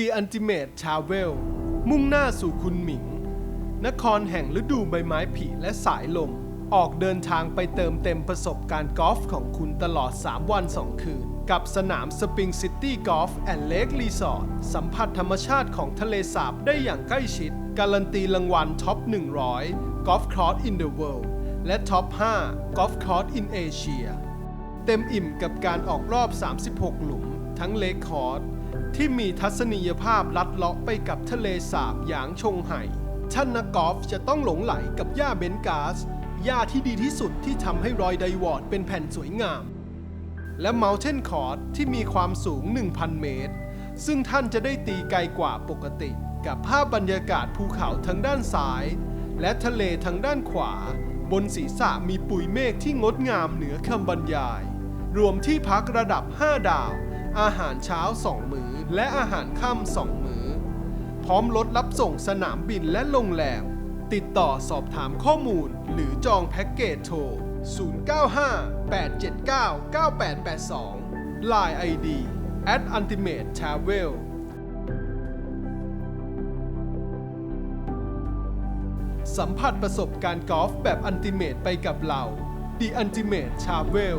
The Ultimate Travel มุ่งหน้าสู่คุณหมิง นครแห่งฤดูใบไม้ผลิและสายลม ออกเดินทางไปเติมเต็มประสบการณ์กอล์ฟของคุณตลอด 3 วัน 2 คืน กับสนาม Spring City Golf and Lake Resort สัมผัสธรรมชาติของทะเลสาบได้อย่างใกล้ชิด การันตีรางวัลท็อป 100 Golf Course in the World และท็อป 5 Golf Course in Asia เต็มอิ่มกับการออกรอบ 36 หลุม ทั้งเลคคอร์ดที่มีทัศนียภาพลัดเลาะไปกับทะเลสาบหยางชงไห่ท่านนักกอล์ฟจะต้องหลงไหลกับหญ้าเบนกาสหญ้าที่ดีที่สุดที่ทำให้รอยไดวอร์ดเป็นแผ่นสวยงาม และ Mountain Court ที่มีความสูง 1,000 เมตร ซึ่งท่านจะได้ตีไกลกว่าปกติ กับภาพบรรยากาศภูเขาทางด้านซ้าย และทะเลทางด้านขวา บนศีรษะมีปุยเมฆที่งดงามเหนือคำบรรยาย รวมที่พักระดับ 5 ดาว อาหารเช้า 2 มื้อ และอาหารค่ำ2มื้อ พร้อมรถรับส่งสนามบินและโรงแรม ติดต่อสอบถามข้อมูล หรือจองแพ็กเกจโทร 095-879-9882 Line ID at Ultimate Travel สัมผัสประสบการณ์กอล์ฟแบบอันติเมตไปกับเรา The Ultimate Travel